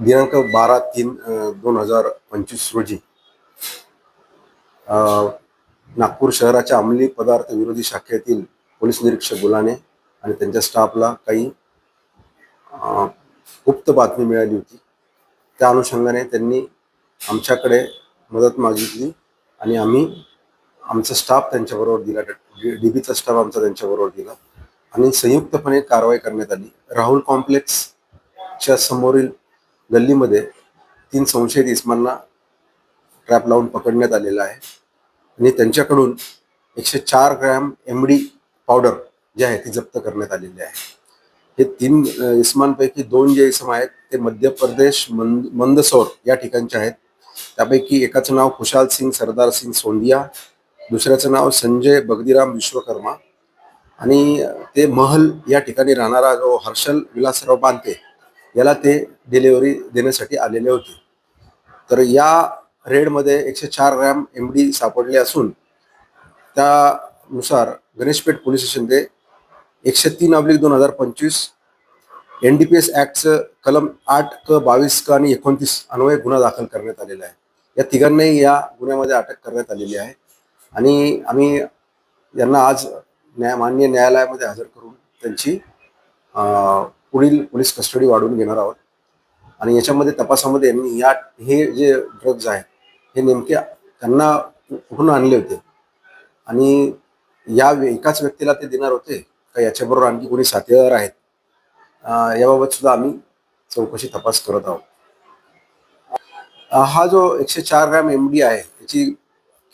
दिनांक बारा तीन दोन हजार पंचवीस रोजी नागपूर शहराच्या अंमली पदार्थ विरोधी शाखेतील पोलीस निरीक्षक गुलाने आणि त्यांच्या स्टाफला काही गुप्त बातमी मिळाली होती. त्या अनुषंगाने त्यांनी आमच्याकडे मदत मागितली आणि आम्ही आमचा स्टाफ त्यांच्याबरोबर दिला डी बीचा स्टाफ आमचा त्यांच्याबरोबर दिला आणि संयुक्तपणे कारवाई करण्यात आली. राहुल कॉम्प्लेक्सच्या समोरील गल्लीमध्ये तीन संशयित इस्मांना ट्रॅप लावून पकडण्यात आलेला आहे. आणि त्यांच्याकडून एकशे चार ग्रॅम एम डी पावडर जी आहे ती जप्त करण्यात आलेली आहे. हे तीन इसमांपैकी दोन जे इसम आहेत ते मध्य प्रदेश मंद मंदसौर या ठिकाणचे आहेत. त्यापैकी एकाचं नाव खुशाल सिंग सरदार सिंग सोंदिया दुसऱ्याचं नाव संजय बगदीराम विश्वकर्मा आणि ते महल या ठिकाणी राहणारा जो हर्षल विलासराव बांते याला ते डिलिव्हरी देण्यासाठी आलेले होते. तर या रेडमध्ये एकशे चार ग्रॅम एम डी सापडले असून त्यानुसार गणेशपेठ पोलीस स्टेशन ते एकशे तीन अब्लिक दोन हजार पंचवीस एन डी पी एस ॲक्टचं कलम आठ क बावीस क आणि एकोणतीस अन्वये गुन्हा दाखल करण्यात आलेला आहे. या तिघांनाही या गुन्ह्यामध्ये अटक करण्यात आलेली आहे. आणि आम्ही यांना आज न्याय मान्य न्यायालयामध्ये हजर करून त्यांची पुढील पोलीस कस्टडी वाढवून घेणार आहोत. आणि याच्यामध्ये तपासामध्ये या हे जे ड्रग्ज आहेत हे नेमके त्यांना कुठून आणले होते? आणि या एकाच व्यक्तीला ते देणार होते का याच्याबरोबर आणखी कोणी साथीदार आहेत? याबाबत सुद्धा आम्ही चौकशी तपास करत आहोत. हा जो एकशे चार ग्रॅम एम डी आहे त्याची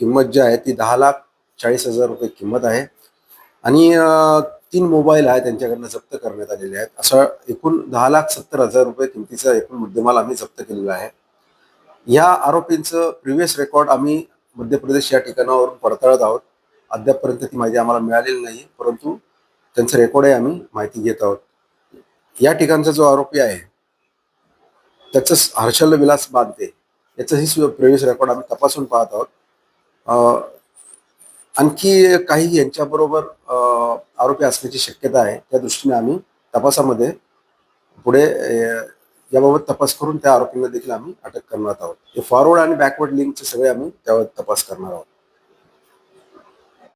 किंमत जी आहे ती दहा लाख चाळीस हजार रुपये किंमत आहे. आणि तीन मोबाईल आहे त्यांच्याकडनं जप्त करण्यात आलेले आहेत. असं एकूण दहा लाख सत्तर हजार रुपये किमतीचा एकूण मुद्देमाल आम्ही जप्त केलेला आहे. या आरोपींचं प्रिव्हियस रेकॉर्ड आम्ही मध्य प्रदेश या ठिकाणावरून पडताळत आहोत. अद्यापपर्यंत ती माहिती आम्हाला मिळालेली नाही परंतु त्यांचं रेकॉर्डही आम्ही माहिती घेत आहोत. या ठिकाणचा जो आरोपी आहे त्याचं हर्षल विलास बांधते याचंही प्रिव्हियस रेकॉर्ड आम्ही तपासून पाहत आहोत. आणखी काही यांच्याबरोबर आरोपी असण्याची शक्यता आहे. त्या दृष्टीने आम्ही तपासामध्ये पुढे याबाबत तपास करून त्या आरोपींना देखील आम्ही अटक करणार आहोत. फॉरवर्ड आणि बॅकवर्ड लिंकचे सगळे आम्ही त्यावर तपास करणार आहोत.